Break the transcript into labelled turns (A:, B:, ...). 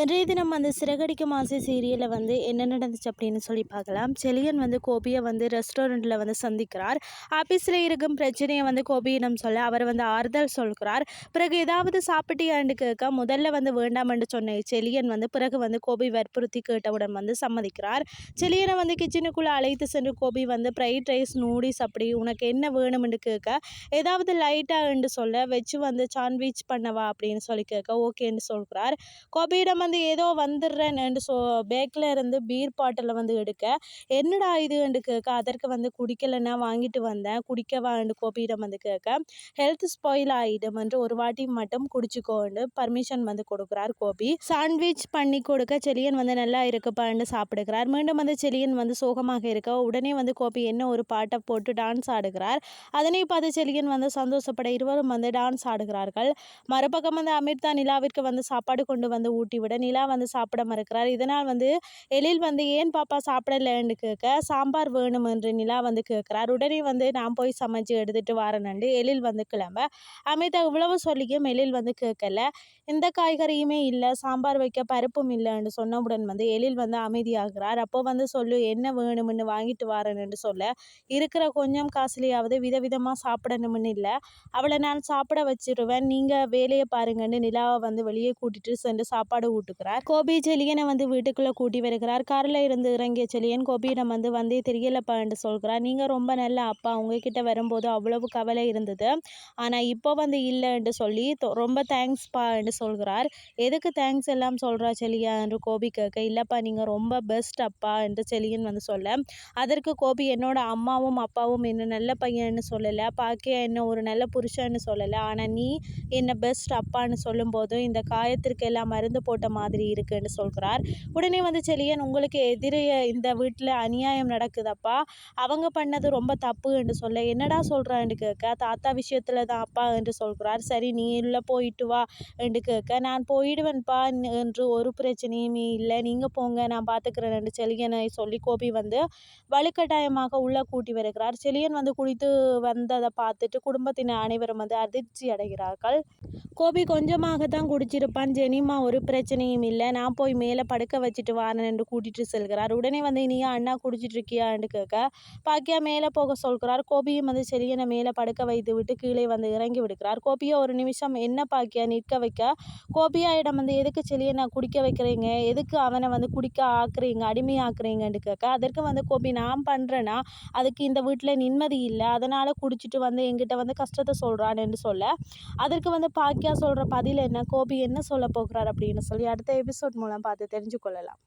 A: இன்றைய தினம் அந்த சிறகடிக்கும் ஆசை சீரியலில் வந்து என்ன நடந்துச்சு அப்படின்னு சொல்லி பார்க்கலாம். செலியன் வந்து கோபியை வந்து ரெஸ்டாரண்ட்டில் வந்து சந்திக்கிறார். ஆஃபீஸில் இருக்கும் பிரச்சனையை வந்து கோபியிடம் சொல்ல அவர் வந்து ஆறுதல் சொல்கிறார். பிறகு ஏதாவது சாப்பிட்டியான்னு கேட்க முதல்ல வந்து வேண்டாம் என்று சொன்ன செலியன் வந்து பிறகு வந்து கோபி வற்புறுத்தி கேட்டவுடன் வந்து சம்மதிக்கிறார். செலியனை வந்து கிச்சனுக்குள்ளே அழைத்து சென்று கோபி வந்து ஃப்ரைட் ரைஸ் நூடிஸ் அப்படி உனக்கு என்ன வேணும்னு கேட்க ஏதாவது லைட்டாக என்று சொல்ல வச்சு வந்து சாண்ட்விச் பண்ணவா அப்படின்னு சொல்லி கேட்க ஓகேன்னு சொல்கிறார். கோபியிடம் வந்து ஏதோ வந்துடுறேன்னு ஸோ பேக்கில் இருந்து பீர் பாட்டில் வந்து எடுக்க. என்னடா இது என்று கேட்க அதற்கு வந்து குடிக்கலைன்னா வாங்கிட்டு வந்தேன். குடிக்க வாண்டு கோபியிடம் வந்து கேட்க ஹெல்த் ஸ்பாயில் ஆகிடும் என்று ஒரு வாட்டி மட்டும் குடிச்சுக்கோண்டு பர்மிஷன் வந்து கொடுக்குறார் கோபி. சாண்ட்விச் பண்ணி கொடுக்க செலியன் வந்து நல்லா இருக்குப்பான்னு சாப்பிடுகிறார். மீண்டும் வந்து செலியன் வந்து சோகமாக இருக்க உடனே வந்து கோபி என்ன ஒரு பாட்டை போட்டு டான்ஸ் ஆடுகிறார். அதனை பார்த்து செலியன் வந்து சந்தோஷப்பட இருவரும் வந்து டான்ஸ் ஆடுகிறார்கள். மறுபக்கம் வந்து அமிர்தா நிலாவிற்கு வந்து சாப்பாடு கொண்டு வந்து ஊட்டி விட நிலா வந்து சாப்பிட மறுக்கிறார். இதனால் வந்து எழில் வந்து ஏன் பாப்பா சாப்பிடலன்னு கேட்க சாம்பார் வேணும் என்று நிலா வந்து கேட்குறார். உடனே வந்து நான் போய் சமைச்சு எடுத்துட்டு வரேன்னு எழில் வந்து கிளம்ப. அமிதா இவ்வளவு சொல்லியும் எழில் வந்து கேட்கல. எந்த காய்கறியுமே இல்லை சாம்பார் வைக்க பருப்பும் இல்லைன்னு சொன்னவுடன் வந்து எழில் வந்து அமைதியாகிறார். அப்போ வந்து சொல்லு என்ன வேணும்னு வாங்கிட்டு வரேன்னு சொல்ல இருக்கிற கொஞ்சம் காசுலையாவது விதவிதமாக சாப்பிடணும்னு இல்லை. அவளை நான் சாப்பிட வச்சிருவேன். நீங்கள் வேலையை பாருங்கன்னு நிலாவை வந்து வெளியே கூட்டிட்டு சென்று சாப்பாடு ஊட்டுக்கிறார் கோபி செலியனை வந்து வீட்டுக்குள்ளே கூட்டி வருகிறார். காரில் இருந்து இறங்கிய செலியன் கோபியிடம் வந்து வந்தே தெரியலப்பா என்று சொல்கிறார். நீங்கள் ரொம்ப நல்ல அப்பா. உங்ககிட்ட வரும்போது அவ்வளவு கவலை இருந்தது. ஆனால் இப்போ வந்து இல்லை என்று சொல்லி தொ- ரொம்ப தேங்க்ஸ்ப்பா என்று சொல்கிறார். எதுக்கு தேங்க்ஸ் எல்லாம் சொல்கிறா செலியா? என்று கோபி கேட்க இல்லைப்பா நீங்கள் ரொம்ப பெஸ்ட் அப்பா என்று செலியன் வந்து சொல்ல அதற்கு கோபி என்னோட அம்மாவும் அப்பாவும் என்ன நல்ல பையன்னு சொல்லலை பாக்கியா என்ன ஒரு நல்ல புருஷன்னு சொல்லலை. ஆனால் நீ என்ன பெஸ்ட் அப்பான்னு சொல்லும்போது இந்த காயத்திற்கு எல்லாம் மருந்து போட்ட மாதிரி இருக்குன்னு சொல்கிறார். உடனே வந்து செலியன் உங்களுக்கு எதிரே இந்த வீட்டில் அநியாயம் நடக்குதப்பா? அவங்க பண்ணது ரொம்ப தப்பு என்று சொல்ல என்னடா சொல்கிறான்னு கேட்க தாத்தா விஷயத்தில் தான் அப்பா என்று சொல்கிறார். சரி நீ இல்லை போயிட்டு வா என்று கேட்க நான் போயிடுவேன்ப்பா என்று ஒரு பிரச்சனையுமே இல்லை. நீங்கள் போங்க நான் பார்த்துக்கிறேன் என்று செலியனை சொல்லி கோபி வந்து வலுக்கட்டாயமாக உள்ளே கூட்டி வருகிறார். செலியன் வந்து குடித்து வந்ததை பார்த்துட்டு குடும்பத்தினர் அனைவரும் வந்து அதிர்ச்சி அடைகிறார்கள் கோபி கொஞ்சமாக தான் குடிச்சிருப்பான். ஜெனிமா ஒரு பிரச்சனை பிரச்சனையும் இல்லை. நான் போய் மேலே படுக்க வச்சுட்டு வாரேன் என்று கூட்டிகிட்டு செல்கிறார். உடனே வந்து நீ அண்ணா குடிச்சிட்டு இருக்கியான்னு கேட்க பாக்கியா மேலே போக சொல்கிறார். கோபியும் வந்து செலியனை மேலே படுக்க வைத்து விட்டு கீழே வந்து இறங்கி விடுகிறார். கோபியை ஒரு நிமிஷம் என்ன பாக்கியா நிற்க வைக்க? கோபியாயிடம் வந்து எதுக்கு செலியனை குடிக்க வைக்கிறீங்க? எதுக்கு அவனை வந்து குடிக்க ஆக்குறீங்க அடிமையாக்குறீங்கன்னு கேட்க அதற்கு வந்து கோபி நான் பண்ணுறேன்னா அதுக்கு இந்த வீட்டில் நிம்மதி இல்லை. அதனால் குடிச்சிட்டு வந்து எங்கிட்ட வந்து கஷ்டத்தை சொல்கிறான்னு சொல்ல அதற்கு வந்து பாக்கியா சொல்கிற பதில் என்ன? கோபி என்ன சொல்ல போகிறார் அப்படின்னு சொல்லி அடுத்த எபிசோட் மூலம் பார்த்து தெரிஞ்சு கொள்ளலாம்